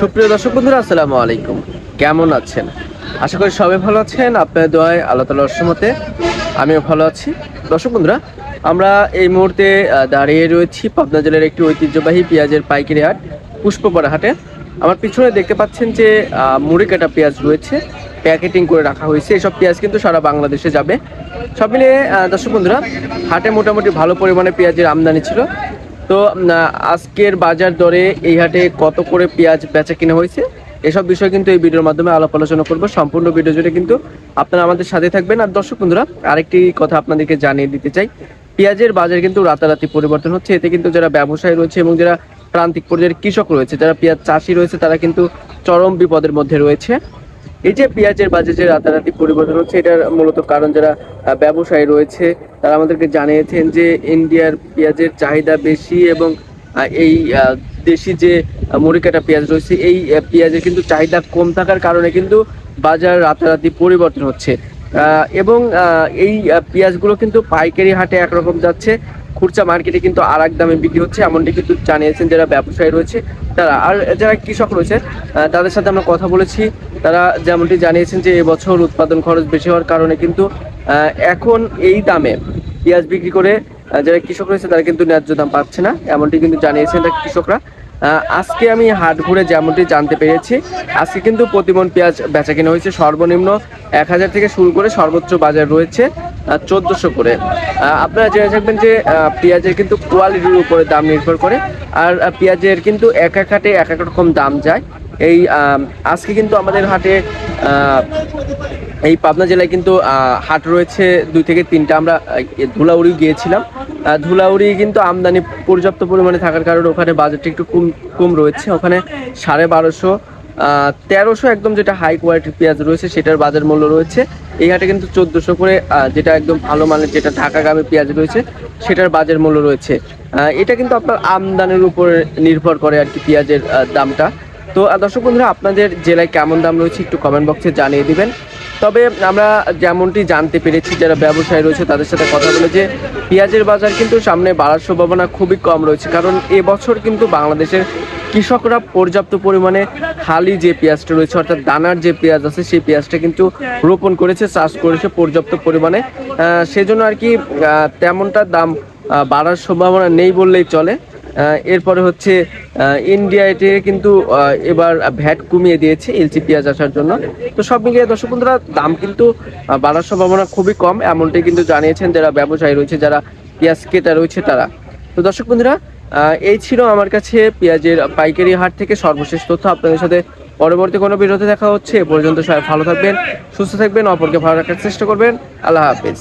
সুপ্রিয় দর্শক বন্ধুরা, আসসালামু আলাইকুম। কেমন আছেন? আশা করি সবাই ভালো আছেন। আপনার দোয়ায় আল্লাহ তালার অসমতে আমিও ভালো আছি। দর্শক বন্ধুরা, আমরা এই মুহূর্তে দাঁড়িয়ে রয়েছি পাবনা জেলার একটি ঐতিহ্যবাহী পেঁয়াজের পাইকারি হাট, পুষ্পপাড়া হাটে। আমার পিছনে দেখতে পাচ্ছেন যে মুড়ি কাটা পেঁয়াজ রয়েছে। প্যাকেটিং করে রাখা হয়েছে। এসব পেঁয়াজ কিন্তু সারা বাংলাদেশে যাবে। সব মিলিয়ে দর্শক বন্ধুরা, হাটে মোটামুটি ভালো পরিমাণে পেঁয়াজের আমদানি ছিল। তো আজকের বাজার দরে এই হাটে কত করে পেঁয়াজ বেচা কিনা হয়েছে? এসব বিষয় কিন্তু এই ভিডিওর মাধ্যমে আলাপ আলোচনা করব। সম্পূর্ণ ভিডিও জুড়ে কিন্তু আপনারা আমাদের সাথে থাকবেন। আর দর্শক বন্ধুরা, আরেকটি কথা আপনাদেরকে জানিয়ে দিতে চাই। পেঁয়াজের বাজার কিন্তু রাতারাতি পরিবর্তন হচ্ছে। এতে কিন্তু যারা ব্যবসায়ী রয়েছে এবং যারা প্রান্তিক পর্যায়ের কৃষক রয়েছে, যারা পেঁয়াজ চাষি রয়েছে, তারা কিন্তু চরম বিপদের মধ্যে রয়েছে। এই যে পেঁয়াজের বাজারে যে রাতারাতি পরিবর্তন হচ্ছে, এটার মূলত কারণ যারা ব্যবসায়ী রয়েছে, তারা আমাদেরকে জানিয়েছেন যে ইন্ডিয়ার পেঁয়াজের চাহিদা বেশি এবং এই দেশি যে মরিকাটা পেঁয়াজ রয়েছে, এই পেঁয়াজের কিন্তু চাহিদা কম থাকার কারণে কিন্তু বাজার রাতারাতি পরিবর্তন হচ্ছে। এবং এই পেঁয়াজগুলো কিন্তু পাইকারি হাটে একরকম যাচ্ছে। খুচরা মার্কেটে কিন্তু আর এক দামে বিক্রি হচ্ছে, এমনটি কিন্তু জানিয়েছেন যারা ব্যবসায়ী রয়েছে তারা। আর যারা কৃষক রয়েছে তাদের সাথে আমরা কথা বলেছি। তারা যেমনটি জানিয়েছেন যে এবছর উৎপাদন খরচ বেশি হওয়ার কারণে কিন্তু এখন এই দামে পেঁয়াজ বিক্রি করে যারা কৃষক রয়েছে তারা কিন্তু ন্যায্য দাম পাচ্ছে না, এমনটি কিন্তু জানিয়েছেন কৃষকরা। আজকে আমি হাট ঘুরে যেমনটি জানতে পেরেছি, আজকে কিন্তু প্রতিমন পেঁয়াজ বেচা কেনা হয়েছে। সর্বনিম্ন এক হাজার থেকে শুরু করে সর্বোচ্চ বাজার রয়েছে। চোদ্দোশো করে। আপনারা জেনে থাকবেন যে পেঁয়াজের কিন্তু কোয়ালিটির উপরে দাম নির্ভর করে, আর পেঁয়াজের কিন্তু এক এক হাটে এক এক রকম দাম যায়। এই আজকে কিন্তু আমাদের হাটে এই পাবনা জেলায় কিন্তু হাট রয়েছে দুই থেকে তিনটা। আমরা ধুলাউড়ি গিয়েছিলাম। ধুলাউড়ি কিন্তু আমদানি পর্যাপ্ত পরিমাণে থাকার কারণে ওখানে বাজারটা একটু কম কম রয়েছে। ওখানে সাড়ে বারোশো তেরোশো একদম যেটা হাই কোয়ালিটির পেঁয়াজ রয়েছে, সেটার বাজার মূল্য রয়েছে। এই হাটে কিন্তু চোদ্দোশো করে যেটা একদম ভালো মানের যেটা ঢাকাগামী পেঁয়াজ রয়েছে, সেটার বাজার মূল্য রয়েছে। এটা কিন্তু আপনার আমদানির উপর নির্ভর করে আর কি পেঁয়াজের দামটা। তো দর্শক বন্ধুরা, আপনাদের জেলায় কেমন দাম রয়েছে একটু কমেন্ট বক্সে জানিয়ে দিবেন। তবে আমরা যেমনটি জানতে পেরেছি, যারা ব্যবসায়ী রয়েছে তাদের সাথে কথা বলে যে পেঁয়াজের বাজার কিন্তু সামনে বাড়ার সম্ভাবনা খুবই কম রয়েছে। কারণ এবছর কিন্তু বাংলাদেশের কৃষকরা পর্যাপ্ত পরিমাণে হালি যে পেঁয়াজটা রয়েছে, অর্থাৎ দানার যে পেঁয়াজ আছে, সেই পেঁয়াজটা কিন্তু রোপণ করেছে, চাষ করেছে পর্যাপ্ত পরিমাণে। সেজন্য আর কি তেমনটা দাম বাড়ার সম্ভাবনা নেই বললেই চলে। এরপরে হচ্ছে ইন্ডিয়া এটি কিন্তু এবার ভ্যাট কমিয়ে দিয়েছে এলসি পেঁয়াজ আসার জন্য। তো সব মিলিয়ে দর্শক বন্ধুরা, দাম কিন্তু বাড়ার সম্ভাবনা খুবই কম। এমনটাই কিন্তু জানিয়েছেন যারা ব্যবসায়ী রয়েছে, যারা পেঁয়াজ ক্রেতা রয়েছে তারা। তো দর্শক বন্ধুরা এই ছিল আমার কাছে পেঁয়াজের পাইকারি হাট থেকে সর্বশেষ তথ্য। আপনাদের সাথে পরবর্তী কোনো বিরতি দেখা হচ্ছে। পর্যন্ত সবাই ভালো থাকবেন, সুস্থ থাকবেন, অপরকে ভালো রাখার চেষ্টা করবেন। আল্লাহ হাফেজ।